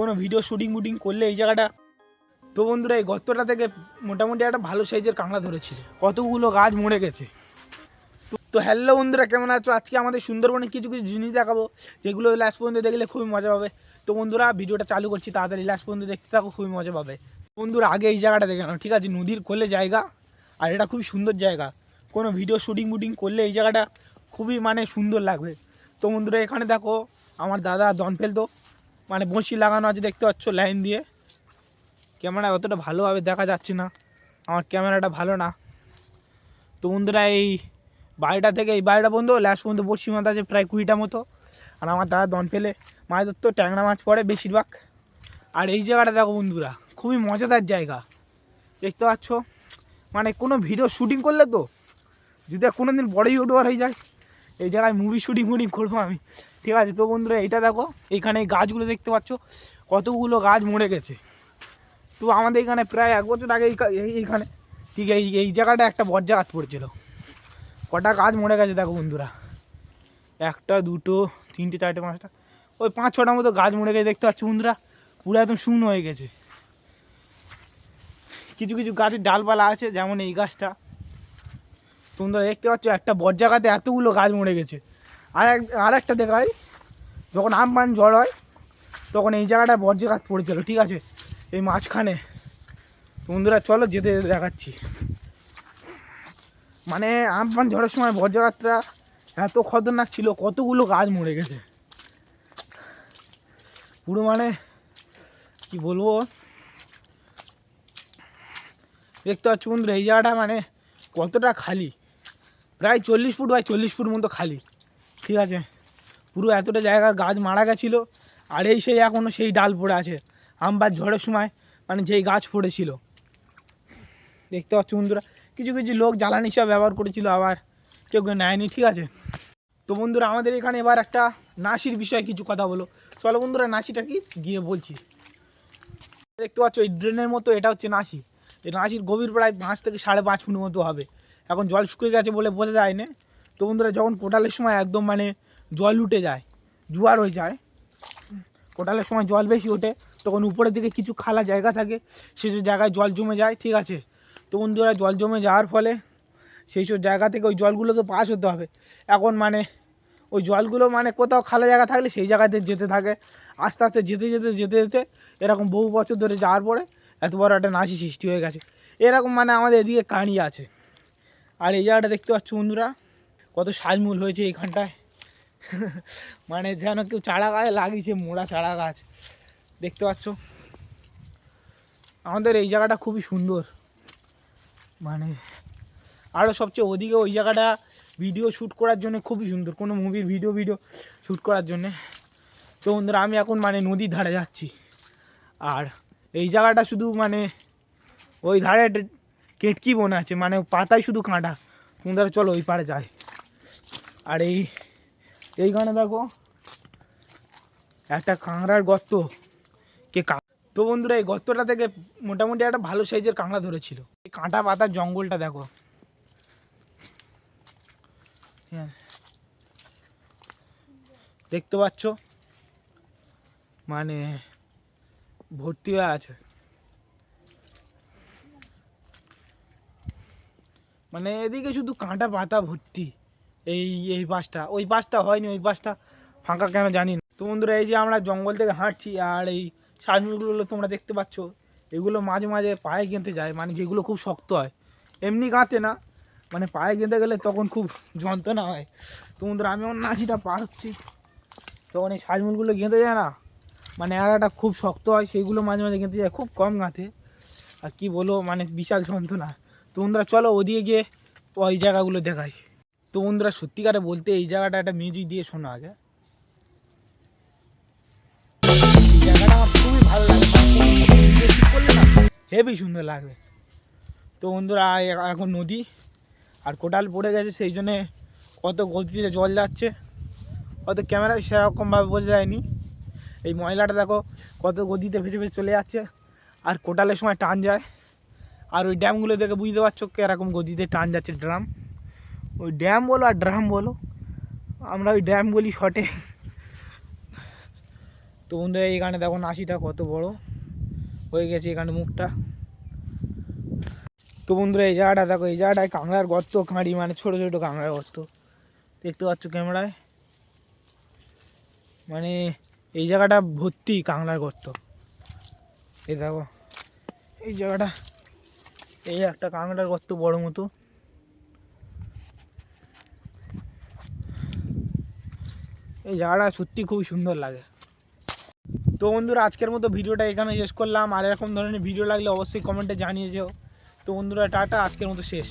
কোনো video shooting মুটিং করলে এই জায়গাটা তো বন্ধুরা, এই গর্তটা থেকে মোটামুটি একটা ভালো সাইজের কাঁকড়া ধরেছিল কতগুলো গাছ মরে গেছে। তো- হ্যালো বন্ধুরা, কেমন আছো? আজকে আমাদের সুন্দরবনে কিছু কিছু জিনিস দেখাবো, যেগুলো লাস্ট পর্যন্ত দেখলে খুবই মজা পাবে। তো বন্ধুরা, ভিডিওটা চালু করছি, তাড়াতাড়ি লাস্ট পর্যন্ত দেখতে থাকো, খুবই মজা পাবে। বন্ধুরা, আগে এই জায়গাটা দেখে ঠিক আছে? নদীর কোলে জায়গা, আর এটা খুবই সুন্দর জায়গা। কোনো ভিডিও শুটিং মুটিং করলে এই জায়গাটা খুবই মানে সুন্দর লাগবে। তো বন্ধুরা, এখানে দেখো, আমার দাদা দন ফেলতো মানে বঁশি লাগানো আছে, দেখতে পাচ্ছ, লাইন দিয়ে। ক্যামেরা অতটা ভালোভাবে দেখা যাচ্ছে না। আমার ক্যামেরাটা ভালো না। তো বন্ধুরা, এই বাড়িটা থেকে, এই বাড়িটা বন্ধু লাস্ট পর্যন্ত বড়শি মাছ আছে প্রায় কুড়িটা মতো। আর আমার দাদা দন ফেলে মাছ ধরতো, ট্যাংরা মাছ পড়ে বেশিরভাগ। আর এই জায়গাটা দেখো বন্ধুরা, খুবই মজাদার জায়গা। দেখতে পাচ্ছ? মানে কোনো ভিডিও শুটিং করলে তো, যদি কোনো দিন বড় ইউটিউবার হয়ে যায় এই জায়গায় মুভি শুটিং ফুটিং করব আমি। ঠিক আছে, তো বন্ধুরা, এটা দেখো, এইখানে এই গাছগুলো দেখতে পাচ্ছ, কতগুলো গাছ মরে গেছে। তো আমাদের এখানে প্রায় এক বছর আগে এইখানে, ঠিক এই এই জায়গাটা একটা বজ্জা গাছ পড়েছিল। কটা গাছ মরে গেছে দেখো বন্ধুরা। একটা, দুটো, তিনটে, চারটে, পাঁচটা, ওই পাঁচ ছটার মতো গাছ মরে গেছে, দেখতে পাচ্ছ বন্ধুরা? পুরো একদম শূন্য হয়ে গেছে। কিছু কিছু গাছের ডালপালা আছে, যেমন এই গাছটা। তোমরা দেখতে পাচ্ছ, একটা বজ্জাগাতে এতগুলো গাছ মরে গেছে। আর এক আর একটা দেখাই, যখন আমফান ঝড় হয়, তখন এই জায়গাটা বজ্জা গাছ পড়েছিল, ঠিক আছে? এই মাঝখানে। বন্ধুরা, চলো যেতে যেতে দেখাচ্ছি। মানে আমফান ঝড়ের সময় বজ্জা গাছটা এত খতরনাক ছিল, কতগুলো গাছ মরে গেছে। পুরো মানে কি বলব? দেখতে পাচ্ছ বন্ধুরা, এই জায়গাটা মানে কতটা খালি। প্রায় চল্লিশ ফুট বাই চল্লিশ ফুট মতো খালি। ঠিক আছে? পুরো এতটা জায়গার গাছ মারা গেছিল, আর এই সেই এখনও সেই ডাল পড়ে আছে। আমবার ঝড়ের সময় মানে যেই গাছ পড়েছিল। দেখতে পাচ্ছ বন্ধুরা, কিছু কিছু লোক জ্বালানি হিসাবে ব্যবহার করেছিল, আবার কেউ কেউ নেয়নি, ঠিক আছে? তো বন্ধুরা, আমাদের এখানে এবার একটা নাসির বিষয়ে কিছু কথা বলো। চলো বন্ধুরা নাসিটা কি? গিয়ে বলছি। দেখতে পাচ্ছ, এই ড্রেনের মতো এটা হচ্ছে নাসি এই নাসির গভীর প্রায় পাঁচ থেকে সাড়ে পাঁচ ফুট মতো হবে। এখন জল শুকিয়ে গেছে বলে বোঝা যায় না। তো বন্ধুরা, যখন কোটালের সময় একদম মানে জল উঠে যায়, জোয়ার হয়ে যায়, কোটালের সময় জল বেশি ওঠে, তখন উপরের দিকে কিছু খালা জায়গা থাকে সেসব জায়গায় জল জমে যায়, ঠিক আছে? তো বন্ধুরা, জল জমে যাওয়ার ফলে সেই সব জায়গা থেকে ওই জলগুলো তো পাস হতে হবে। এখন মানে ওই জলগুলো মানে কোথাও খালা জায়গা থাকলে সেই জায়গাতে যেতে থাকে। আস্তে আস্তে যেতে যেতে যেতে যেতে এরকম বহু বছর ধরে যাওয়ার পরে এত বড় একটা নাচি সৃষ্টি হয়ে গেছে। এরকম মানে আমাদের এদিকে কাহিনি আছে। আর এই জায়গাটা দেখতে পাচ্ছ বন্ধুরা, কত সাজমূল হয়েছে এইখানটায়। মানে যেন কেউ চারা গাছ লাগিয়েছে, মোড়া চারা গাছ। দেখতে পাচ্ছ? আমাদের এই জায়গাটা খুবই সুন্দর। মানে আরও সবচেয়ে ওদিকে ওই জায়গাটা ভিডিও শ্যুট করার জন্য খুবই সুন্দর। কোনো মুভির ভিডিও ভিডিও শ্যুট করার জন্যে। তো বন্ধুরা, আমি এখন মানে নদীর ধারে যাচ্ছি। আর এই জায়গাটা শুধু মানে ওই ধারে কেটকি বন আছে মানে পাতায় শুধু কাঁটা। বন্ধুরা চলো ওই পাড়ে যায় আর এই, এইখানে দেখো, একটা কাঁকড়ার গর্ত। কে তো বন্ধুরা, এই গর্তটা থেকে মোটামুটি একটা ভালো সাইজের কাঁকড়া ধরেছিল। এই কাঁটা পাতার জঙ্গলটা দেখো। আছে। দেখতে পাচ্ছ? মানে ভর্তি হয়ে আছে। মানে এদিকে শুধু কাঁটা পাতা ভর্তি। এই এই বাসটা। ওই বাসটা হয়নি, ওই বাসটা ফাঁকা কেন জানি না। তো বন্ধুরা, এই যে আমরা জঙ্গল থেকে হাঁটছি, আর এই শাকগুলো তোমরা দেখতে পাচ্ছ, এগুলো মাঝে মাঝে পায়ে গেঁথে যায় মানে যেগুলো খুব শক্ত হয়। এমনি গাঁতে না মানে পায়ে গেঁথে গেলে তখন খুব যন্ত্রণা হয়। তো বন্ধুরা, আমি আমার নাচিটা পার হচ্ছি তখন এই সাজমুলগুলো গেঁথে যায় না মানে একটা খুব শক্ত হয় সেইগুলো মাঝে মাঝে গেঁথে যায়, খুব কম গাঁথে আর কি বলো মানে বিশাল যন্ত্রণা। তো বন্ধুরা, চলো ওদিকে গিয়ে ওই জায়গাগুলো দেখাই। তো বন্ধুরা, সত্যিকারে বলতে এই জায়গাটা একটা মিউজিক দিয়ে শোনা আগে আমার খুবই ভালো হেভি সুন্দর লাগবে। তো বন্ধুরা, এখন নদী আর কোটাল পড়ে গেছে, সেই জন্যে কত গতিতে জল যাচ্ছে। অত ক্যামেরায় সেরকমভাবে বোঝা যায়নি। এই ময়লাটা দেখো, কত গতিতে ভেসে ভেসে চলে যাচ্ছে। আর কোটালের সময় টান যায়। আর ওই ড্যামগুলো দেখে বুঝতে পারছ কীরকম গতিতে টান যাচ্ছে ড্রাম? ওই ড্যাম বলো আর ড্রাম বলো। আমরা ওই ড্যাম বলি শটে। তো বন্ধুরা এইখানে দেখো, নাসিটা কত বড়। হয়ে গেছে এখানে মুখটা। তো বন্ধুরা, এই জায়গাটা দেখো, এই জায়গাটায় কাঁকড়ার গর্ত, কাঁড়ি মানে ছোটো ছোটো কাঁকড়ার গর্ত। দেখতে পাচ্ছ ক্যামেরায়? মানে এই জায়গাটা ভর্তি কাঁকড়ার গর্ত। এই দেখো, এই জায়গাটা এই একটা কাঁকড়ার কত বড় মতো। এই জায়গাটা সত্যি খুব সুন্দর লাগে। তো বন্ধুরা, আজকের মতো ভিডিওটা এখানে শেষ করলাম। আর এরকম ধরনের ভিডিও লাগলে অবশ্যই কমেন্টে জানিয়ে যেও। তো বন্ধুরা, টাটা, আজকের মতো শেষ।